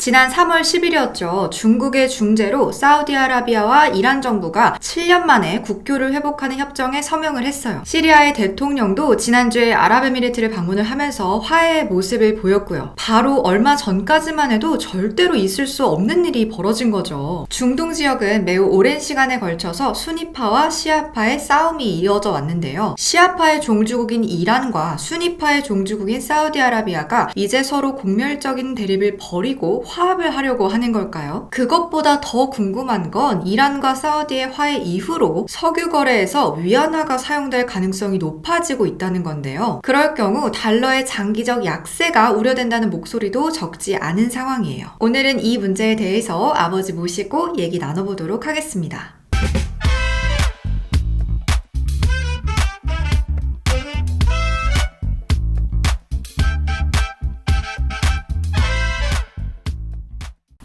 지난 3월 10일이었죠. 중국의 중재로 사우디아라비아와 이란 정부가 7년 만에 국교를 회복하는 협정에 서명을 했어요. 시리아의 대통령도 지난주에 아랍에미리트를 방문을 하면서 화해의 모습을 보였고요. 바로 얼마 전까지만 해도 절대로 있을 수 없는 일이 벌어진 거죠. 중동 지역은 매우 오랜 시간에 걸쳐서 순위파와 시아파의 싸움이 이어져 왔는데요. 시아파의 종주국인 이란과 순위파의 종주국인 사우디아라비아가 이제 서로 공멸적인 대립을 벌이고 화합을 하려고 하는 걸까요? 그것보다 더 궁금한 건 이란과 사우디의 화해 이후로 석유 거래에서 위안화가 사용될 가능성이 높아지고 있다는 건데요. 그럴 경우 달러의 장기적 약세가 우려된다는 목소리도 적지 않은 상황이에요. 오늘은 이 문제에 대해서 아버지 모시고 얘기 나눠보도록 하겠습니다.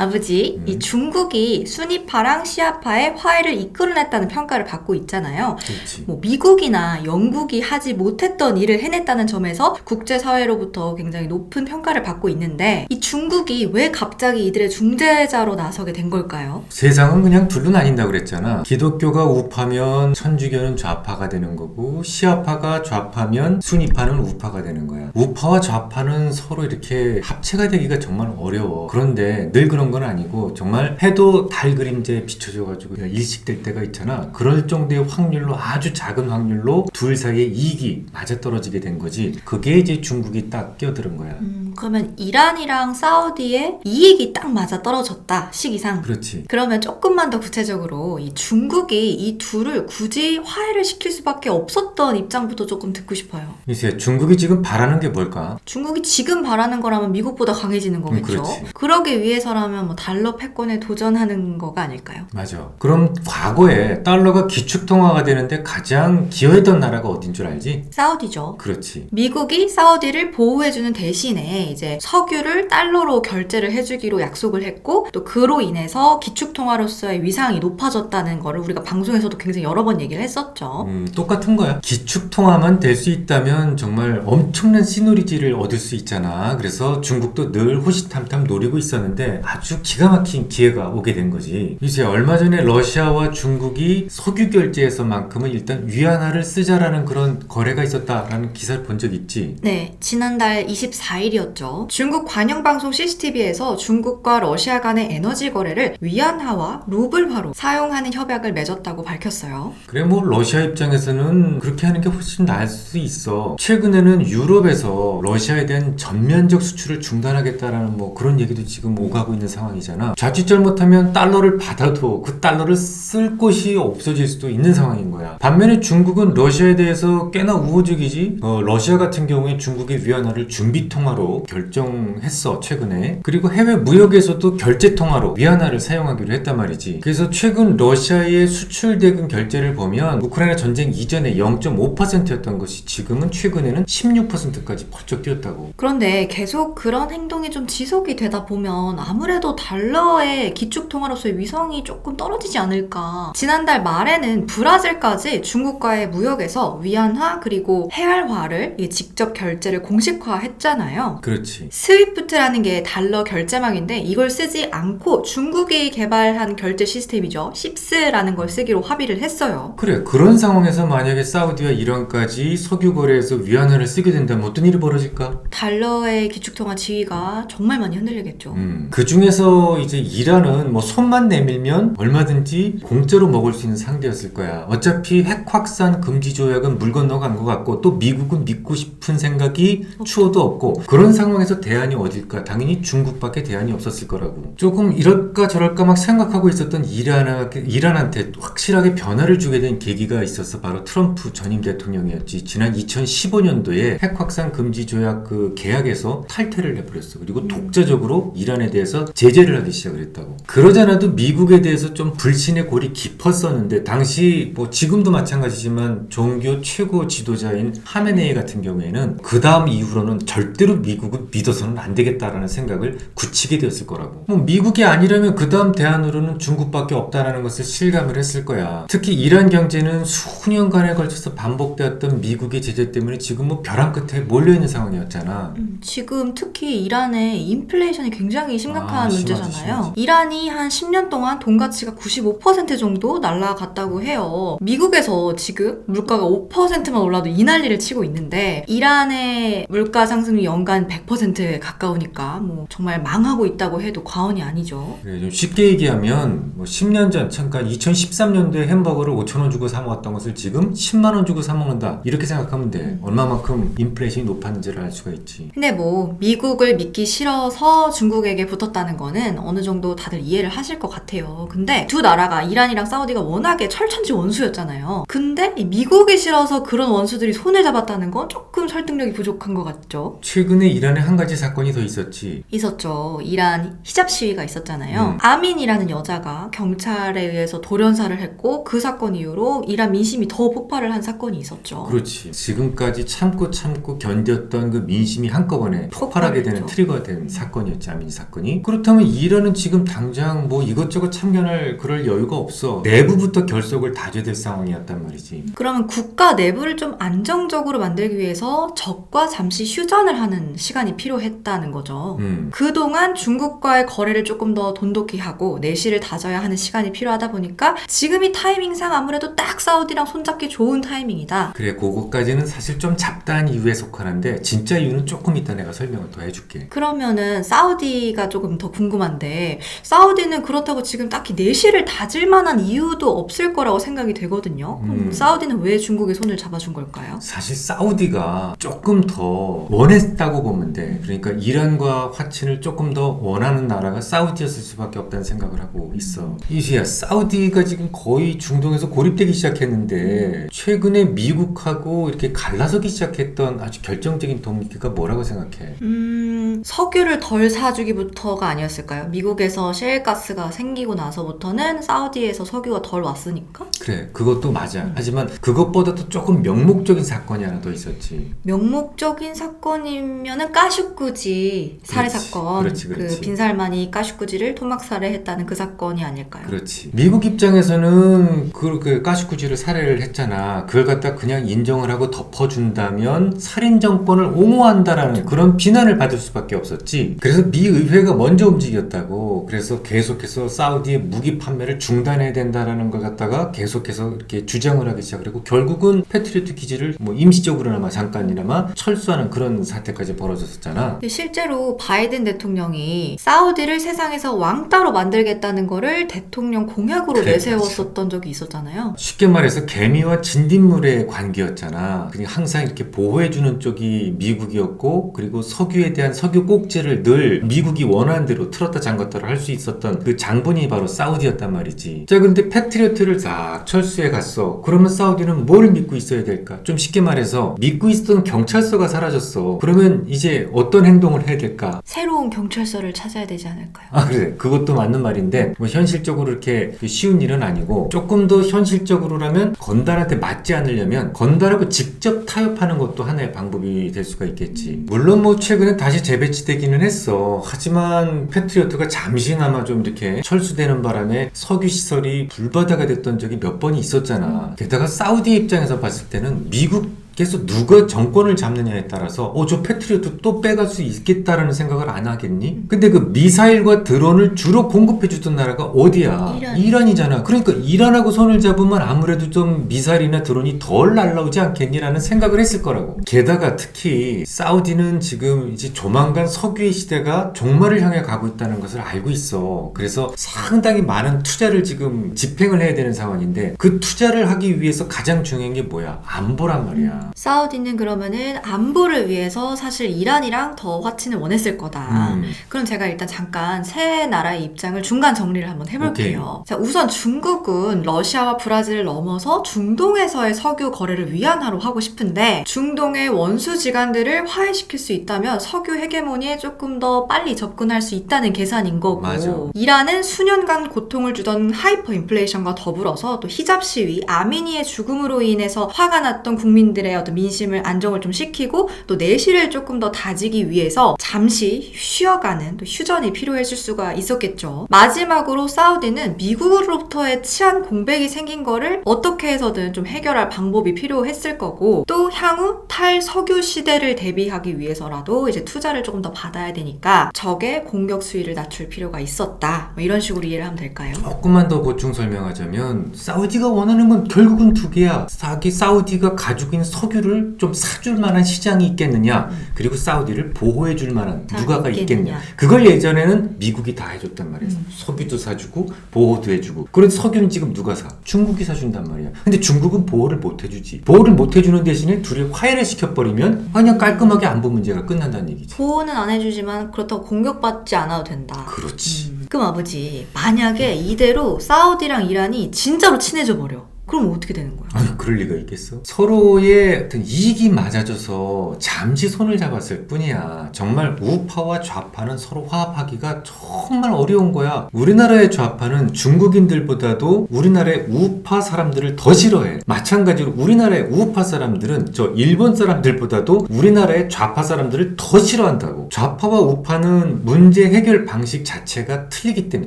아버지, 이 중국이 순위파랑 시아파의 화해를 이끌어냈다는 평가를 받고 있잖아요. 그렇지. 뭐 미국이나 영국이 하지 못했던 일을 해냈다는 점에서 국제사회로부터 굉장히 높은 평가를 받고 있는데 이 중국이 왜 갑자기 이들의 중재자로 나서게 된 걸까요? 세상은 그냥 둘로 나뉜다고 그랬잖아. 기독교가 우파면 천주교는 좌파가 되는 거고 시아파가 좌파면 순위파는 우파가 되는 거야. 우파와 좌파는 서로 이렇게 합체가 되기가 정말 어려워. 그런데 늘 그런 건 아니고 정말 해도 달 그림자에 비춰져가지고 일식될 때가 있잖아. 그럴 정도의 확률로 아주 작은 확률로 둘 사이에 이익이 맞아떨어지게 된 거지. 그게 이제 중국이 딱 끼어드는 거야. 음, 그러면 이란이랑 사우디의 이익이 딱 맞아 떨어졌다 시기상. 그렇지. 그러면 조금만 더 구체적으로 이 중국이 이 둘을 굳이 화해를 시킬 수밖에 없었던 입장부터 조금 듣고 싶어요. 이제 중국이 지금 바라는 게 뭘까? 중국이 지금 바라는 거라면 미국보다 강해지는 거겠죠. 음, 그렇지. 그러기 위해서라면 뭐 달러 패권에 도전하는 거가 아닐까요? 맞아. 그럼 과거에 달러가 기축통화가 되는데 가장 기여했던 나라가 어딘 줄 알지? 사우디죠. 그렇지. 미국이 사우디를 보호해주는 대신에 이제 석유를 달러로 결제를 해주기로 약속을 했고 또 그로 인해서 기축통화로서의 위상이 높아졌다는 거를 우리가 방송에서도 굉장히 여러 번 얘기를 했었죠. 음, 똑같은 거야. 기축통화만 될 수 있다면 정말 엄청난 시너리지를 얻을 수 있잖아. 그래서 중국도 늘 호시탐탐 노리고 있었는데 아주 기가 막힌 기회가 오게 된 거지. 이제 얼마 전에 러시아와 중국이 석유 결제에서만큼은 일단 위안화를 쓰자라는 그런 거래가 있었다라는 기사를 본 적 있지. 네, 지난달 24일이었죠. 중국 관영 방송 CCTV에서 중국과 러시아 간의 에너지 거래를 위안화와 루블화로 사용하는 협약을 맺었다고 밝혔어요. 그래 뭐 러시아 입장에서는 그렇게 하는 게 훨씬 나을 수 있어. 최근에는 유럽에서 러시아에 대한 전면적 수출을 중단하겠다라는 뭐 그런 얘기도 지금 오가고 있는 상황이잖아. 자칫 잘못하면 달러를 받아도 그 달러를 쓸 곳이 없어질 수도 있는 상황인 거야. 반면에 중국은 러시아에 대해서 꽤나 우호적이지. 어, 러시아 같은 경우에 중국의 위안화를 준비 통화로 결정했어 최근에. 그리고 해외 무역에서도 결제 통화로 위안화를 사용하기로 했단 말이지. 그래서 최근 러시아의 수출 대금 결제를 보면 우크라이나 전쟁 이전에 0.5%였던 것이 지금은 최근에는 16%까지 번쩍 뛰었다고. 그런데 계속 그런 행동이 좀 지속이 되다 보면 아무래도 달러의 기축통화로서의 위성이 조금 떨어지지 않을까. 지난달 말에는 브라질까지 중국과의 무역에서 위안화 그리고 헤알화를 이게 직접 결제를 공식화했잖아요. 그렇지. 스위프트라는 게 달러 결제망인데 이걸 쓰지 않고 중국이 개발한 결제 시스템이죠. 십스라는 걸 쓰기로 합의를 했어요. 그래 그런 상황에서 만약에 사우디와 이란까지 석유 거래에서 위안화를 쓰게 된다면 어떤 일이 벌어질까? 달러의 기축통화 지위가 정말 많이 흔들리겠죠. 음, 그 중에 서 이제 이란은 뭐 손만 내밀면 얼마든지 공짜로 먹을 수 있는 상대였을 거야. 어차피 핵 확산 금지 조약은 물 건너간 것 같고 또 미국은 믿고 싶은 생각이 추워도 없고 그런 상황에서 대안이 어딜까? 당연히 중국밖에 대안이 없었을 거라고. 조금 이럴까 저럴까 막 생각하고 있었던 이란, 이란한테 확실하게 변화를 주게 된 계기가 있어서 바로 트럼프 전임 대통령이었지. 지난 2015년도에 핵 확산 금지 조약 그 계약에서 탈퇴를 해버렸어. 그리고 독자적으로 이란에 대해서 제재를 하기 시작을 했다고. 그러잖아도 미국에 대해서 좀 불신의 골이 깊었었는데 당시 뭐 지금도 마찬가지지만 종교 최고 지도자인 하메네이 같은 경우에는 그 다음 이후로는 절대로 미국은 믿어서는 안 되겠다라는 생각을 굳히게 되었을 거라고. 뭐 미국이 아니라면 그 다음 대안으로는 중국밖에 없다라는 것을 실감을 했을 거야. 특히 이란 경제는 수년간에 걸쳐서 반복되었던 미국의 제재 때문에 지금 뭐 벼랑 끝에 몰려 있는 상황이었잖아. 음, 지금 특히 이란의 인플레이션이 굉장히 심각한 아, 문제잖아요. 심하지. 이란이 한 10년 동안 돈 가치가 95% 정도 날라갔다고 해요. 미국에서 지금 물가가 5%만 올라도 이 난리를 치고 있는데 이란의 물가 상승률 연간 100%에 가까우니까 뭐 정말 망하고 있다고 해도 과언이 아니죠. 그래, 좀 쉽게 얘기하면 뭐 10년 전 잠깐 2013년도에 햄버거를 5천 원 주고 사 먹었던 것을 지금 10만 원 주고 사 먹는다 이렇게 생각하면 돼. 얼마만큼 인플레이션이 높았는지를 알 수가 있지. 근데 뭐 미국을 믿기 싫어서 중국에게 붙었다는 거는 어느 정도 다들 이해를 하실 것 같아요. 근데 두 나라가 이란이랑 사우디가 워낙에 철천지 원수였잖아요. 근데 이 미국이 싫어서 그런 원수들이 손을 잡았다는 건 조금 설득력이 부족한 것 같죠. 최근에 이란에 한 가지 사건이 더 있었지. 있었죠. 이란 히잡 시위가 있었잖아요. 음. 아민이라는 여자가 경찰에 의해서 돌연사를 했고 그 사건 이후로 이란 민심이 더 폭발을 한 사건이 있었죠. 그렇지. 지금까지 참고 참고 견뎠던 그 민심이 한꺼번에 폭발하게 되는 폭발했죠. 트리거가 된 사건이었지, 아민 사건이. 그렇다 면 이란은 지금 당장 뭐 이것저것 참견할 그럴 여유가 없어. 내부부터 결속을 다져야 될 상황이었단 말이지. 그러면 국가 내부를 좀 안정적으로 만들기 위해서 적과 잠시 휴전을 하는 시간이 필요했다는 거죠. 음. 그동안 중국과의 거래를 조금 더 돈독히 하고 내실을 다져야 하는 시간이 필요하다 보니까 지금 이 타이밍상 아무래도 딱 사우디랑 손잡기 좋은 타이밍이다. 그래, 그거까지는 사실 좀 잡다한 이유에 속하는데 진짜 이유는 조금 이따 내가 설명을 더 해줄게. 그러면은 사우디가 조금 더 궁금한데 사우디는 그렇다고 지금 딱히 내실을 다질 만한 이유도 없을 거라고 생각이 되거든요. 음. 사우디는 왜 중국의 손을 잡아준 걸까요? 사실 사우디가 조금 더 원했다고 보면 돼. 그러니까 이란과 화친을 조금 더 원하는 나라가 사우디였을 수밖에 없다는 생각을 하고 있어. 이수야, 사우디가 지금 거의 중동에서 고립되기 시작했는데 최근에 미국하고 이렇게 갈라서기 시작했던 아주 결정적인 동기가 뭐라고 생각해? 음, 석유를 덜 사주기부터가 아니었을까요? 미국에서 셰일가스가 생기고 나서부터는 사우디에서 석유가 덜 왔으니까? 그래, 그것도 맞아. 하지만 그것보다도 조금 명목적인 사건이 하나 더 있었지. 명목적인 사건이면은 까슈꾸지 살해 사건. 그렇지, 그렇지. 그 빈살만이 까슈꾸지를 토막 살해했다는 그 사건이 아닐까요? 그렇지. 미국 입장에서는 그, 그 가슈쿠지를 살해를 했잖아. 그걸 갖다 그냥 인정을 하고 덮어준다면 살인 정권을 옹호한다라는 그런 비난을 받을 수밖에 없었지. 그래서 미 의회가 먼저 움직였다고. 그래서 계속해서 사우디의 무기 판매를 중단해야 된다라는 걸 갖다가 계속해서 이렇게 주장을 하기 시작하고 결국은 패트리어트 기지를 뭐 임시적으로나마 잠깐이나마 철수하는 그런 사태까지 벌어졌었잖아. 실제로 바이든 대통령이 사우디를 세상에서 왕따로 만들겠다는 거를 대통령 공약으로 그래, 내세웠었던 적이 있었잖아요. 쉽게 말해서 개미와 진딧물의 관계였잖아. 그러니까 항상 이렇게 보호해주는 쪽이 미국이었고, 그리고 석유에 대한 석유 꼭지를 늘 미국이 원하는 대로 틀었다 잠갔다를 할 수 있었던 그 장본이 바로 사우디였단 말이지. 자, 근데 패트리어트를 싹 철수해 갔어. 그러면 사우디는 뭘 믿고 있어야 될까? 좀 쉽게 말해서 믿고 있었던 경찰서가 사라졌어. 그러면 이제 어떤 행동을 해야 될까? 새로운 경찰서를 찾아야 되지 않을까요? 아 그래 그것도 맞는 말인데 뭐 현실적으로 이렇게 쉬운 일은 아니고 조금 더 현실적으로라면 건달한테 맞지 않으려면 건달하고 직접 타협하는 것도 하나의 방법이 될 수가 있겠지 물론 뭐 최근에 다시 재배 치되기는 했어. 하지만 패트리어트가 잠시나마 좀 이렇게 철수되는 바람에 석유 시설이 불바다가 됐던 적이 몇 번이 있었잖아. 게다가 사우디 입장에서 봤을 때는 미국 그래서 누가 정권을 잡느냐에 따라서 어저 패트리어트 또 빼갈 수 있겠다라는 생각을 안 하겠니? 근데 그 미사일과 드론을 주로 공급해 주던 나라가 어디야? 이란. 이잖아 그러니까 이란하고 손을 잡으면 아무래도 좀 미사일이나 드론이 덜 날라오지 않겠니라는 생각을 했을 거라고. 게다가 특히 사우디는 지금 이제 조만간 석유의 시대가 종말을 향해 가고 있다는 것을 알고 있어. 그래서 상당히 많은 투자를 지금 집행을 해야 되는 상황인데 그 투자를 하기 위해서 가장 중요한 게 뭐야? 안보란 말이야. 사우디는 그러면은 안보를 위해서 사실 이란이랑 더 화친을 원했을 거다. 음. 그럼 제가 일단 잠깐 세 나라의 입장을 중간 정리를 한번 해볼게요. 자, 우선 중국은 러시아와 브라질을 넘어서 중동에서의 석유 거래를 위안화로 하고 싶은데 중동의 원수 지간들을 화해시킬 수 있다면 석유 헤게모니에 조금 더 빨리 접근할 수 있다는 계산인 거고 맞아. 이란은 수년간 고통을 주던 하이퍼 인플레이션과 더불어서 또 히잡 시위, 아미니의 죽음으로 인해서 화가 났던 국민들의 이스라엘의 어떤 민심을 안정을 좀 시키고 또 내실을 조금 더 다지기 위해서 잠시 쉬어가는 또 휴전이 필요했을 수가 있었겠죠. 마지막으로 사우디는 미국으로부터의 치안 공백이 생긴 거를 어떻게 해서든 좀 해결할 방법이 필요했을 거고 또 향후 탈석유 시대를 대비하기 위해서라도 이제 투자를 조금 더 받아야 되니까 적의 공격 수위를 낮출 필요가 있었다. 뭐 이런 식으로 이해를 하면 될까요? 조금만 더 보충 설명하자면 사우디가 원하는 건 결국은 두 개야. 사기 사우디가 가지고 있는 석유를 좀 사줄 만한 시장이 있겠느냐. 그리고 사우디를 보호해 줄 만한 다 누가가 있겠느냐. 있겠냐. 그걸 예전에는 미국이 다 해줬단 말이야. 음. 석유도 사주고 보호도 해주고. 그런데 석유는 지금 누가 사? 중국이 사준단 말이야. 근데 중국은 보호를 못 해주지. 보호를 못 해주는 대신에 둘이 화해를 시켜버리면 그냥 깔끔하게 안보 문제가 끝난다는 얘기지. 보호는 안 해주지만 그렇다고 공격받지 않아도 된다. 그렇지. 그럼 아버지 만약에 이대로 사우디랑 이란이 진짜로 친해져 버려. 그럼 어떻게 되는 거야? 아니 그럴 리가 있겠어? 서로의 어떤 이익이 맞아져서 잠시 손을 잡았을 뿐이야. 정말 우파와 좌파는 서로 화합하기가 정말 어려운 거야. 우리나라의 좌파는 중국인들보다도 우리나라의 우파 사람들을 더 싫어해. 마찬가지로 우리나라의 우파 사람들은 저 일본 사람들보다도 우리나라의 좌파 사람들을 더 싫어한다고. 좌파와 우파는 문제 해결 방식 자체가 틀리기 때문에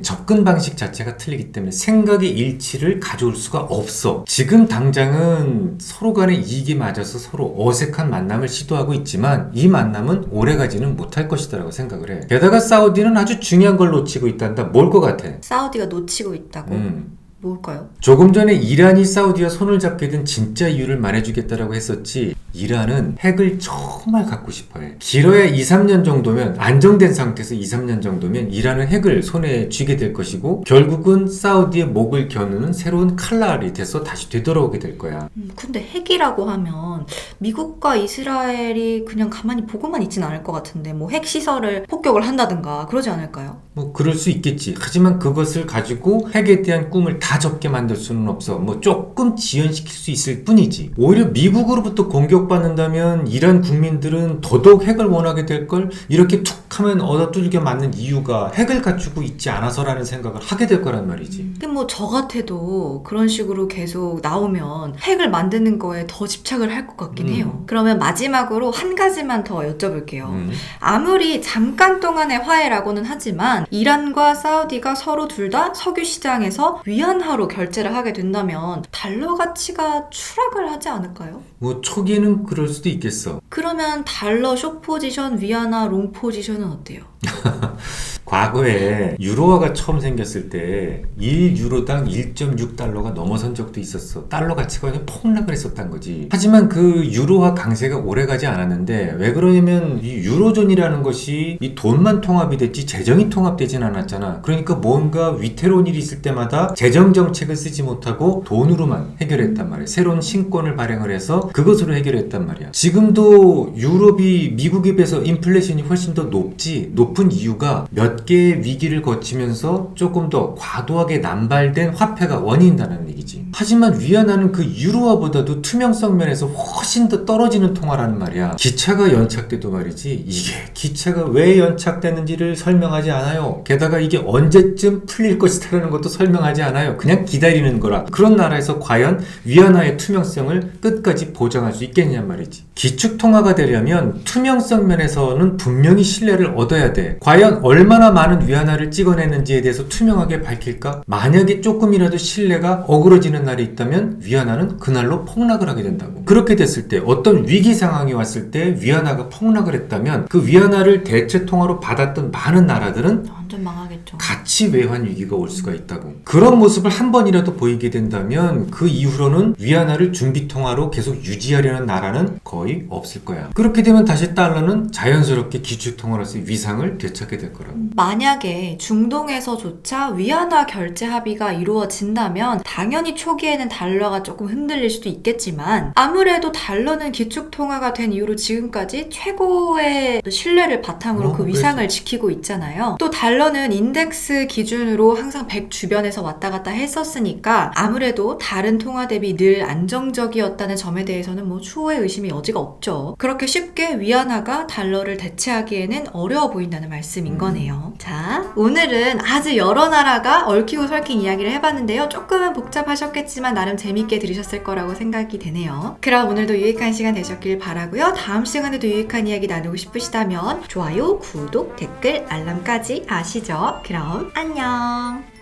접근 방식 자체가 틀리기 때문에 생각의 일치를 가져올 수가 없어. 지금 당장은 서로 간의 이익이 맞아서 서로 어색한 만남을 시도하고 있지만 이 만남은 오래가지는 못할 것이다라고 생각을 해. 게다가 사우디는 아주 중요한 걸 놓치고 있단다. 뭘 것 같아? 사우디가 놓치고 있다고? 음. 뭘까요? 조금 전에 이란이 사우디와 손을 잡게 된 진짜 이유를 말해주겠다라고 했었지. 이란은 핵을 정말 갖고 싶어해. 길어야 2, 3년 정도면 안정된 상태에서 2, 3년 정도면 이란은 핵을 손에 쥐게 될 것이고 결국은 사우디의 목을 겨누는 새로운 칼날이 돼서 다시 되돌아오게 될 거야. 음, 근데 핵이라고 하면 미국과 이스라엘이 그냥 가만히 보고만 있진 않을 것 같은데 뭐 핵 시설을 폭격을 한다든가 그러지 않을까요? 뭐 그럴 수 있겠지. 하지만 그것을 가지고 핵에 대한 꿈을 다 접게 만들 수는 없어. 뭐 조금 지연시킬 수 있을 뿐이지. 오히려 미국으로부터 공격받는다면 이란 국민들은 더더욱 핵을 원하게 될 걸 이렇게 툭 하면 얻어뚫게 맞는 이유가 핵을 갖추고 있지 않아서라는 생각을 하게 될 거란 말이지. 근데 뭐 저 같아도 그런 식으로 계속 나오면 핵을 만드는 거에 더 집착을 할 것 같긴 음. 해요. 그러면 마지막으로 한 가지만 더 여쭤볼게요. 음. 아무리 잠깐 동안의 화해라고는 하지만 이란과 사우디가 서로 둘 다 석유 시장에서 위안 화로 결제를 하게 된다면 달러 가치가 추락을 하지 않을까요? 뭐 초기에는 그럴 수도 있겠어. 그러면 달러 숏 포지션, 위안화 롱 포지션은 어때요? 과거에 유로화가 처음 생겼을 때 1유로당 1.6달러가 넘어선 적도 있었어. 달러 가치가 그냥 폭락을 했었단 거지. 하지만 그 유로화 강세가 오래 가지 않았는데 왜 그러냐면 이 유로존이라는 것이 이 돈만 통합이 됐지 재정이 통합되진 않았잖아. 그러니까 뭔가 위태로운 일이 있을 때마다 재정 정책을 쓰지 못하고 돈으로만 해결했단 말이야. 새로운 신권을 발행을 해서 그것으로 해결했단 말이야. 지금도 유럽이 미국에 비해서 인플레이션이 훨씬 더 높지. 높은 이유가 몇 개의 위기를 거치면서 조금 더 과도하게 남발된 화폐가 원인이다는 얘기지. 하지만 위안화는 그 유로화보다도 투명성 면에서 훨씬 더 떨어지는 통화라는 말이야. 기차가 연착돼도 말이지. 이게 기차가 왜 연착되는지를 설명하지 않아요. 게다가 이게 언제쯤 풀릴 것이다라는 것도 설명하지 않아요. 그냥 기다리는 거라. 그런 나라에서 과연 위안화의 투명성을 끝까지 보장할 수 있겠냐 말이지. 기축 통 화가 되려면 투명성 면에서는 분명히 신뢰를 얻어야 돼. 과연 얼마나 많은 위안화를 찍어냈는지에 대해서 투명하게 밝힐까? 만약에 조금이라도 신뢰가 어그러지는 날이 있다면 위안화는 그날로 폭락을 하게 된다고. 그렇게 됐을 때 어떤 위기 상황이 왔을 때 위안화가 폭락을 했다면 그 위안화를 대체 통화로 받았던 많은 나라들은 완전 망하겠죠. 가치 외환 위기가 올 수가 있다고. 그런 모습을 한 번이라도 보이게 된다면 그 이후로는 위안화를 준비 통화로 계속 유지하려는 나라는 거의 없을 거야. 그렇게 되면 다시 달러는 자연스럽게 기축 통화로서의 위상을 되찾게 될 거라고. 만약에 중동에서조차 위안화 결제 합의가 이루어진다면 당연히 초기에는 달러가 조금 흔들릴 수도 있겠지만 아무래도 달러는 기축 통화가 된 이후로 지금까지 최고의 신뢰를 바탕으로 어, 그 그래서. 위상을 지키고 있잖아요. 또 달러 달러는 인덱스 기준으로 항상 100 주변에서 왔다 갔다 했었으니까 아무래도 다른 통화 대비 늘 안정적이었다는 점에 대해서는 뭐 추호의 의심이 여지가 없죠. 그렇게 쉽게 위안화가 달러를 대체하기에는 어려워 보인다는 말씀인 거네요. 자, 오늘은 아주 여러 나라가 얽히고 설킨 이야기를 해봤는데요. 조금은 복잡하셨겠지만 나름 재밌게 들으셨을 거라고 생각이 되네요. 그럼 오늘도 유익한 시간 되셨길 바라고요. 다음 시간에도 유익한 이야기 나누고 싶으시다면 좋아요, 구독, 댓글, 알람까지 아시죠? 그럼 안녕.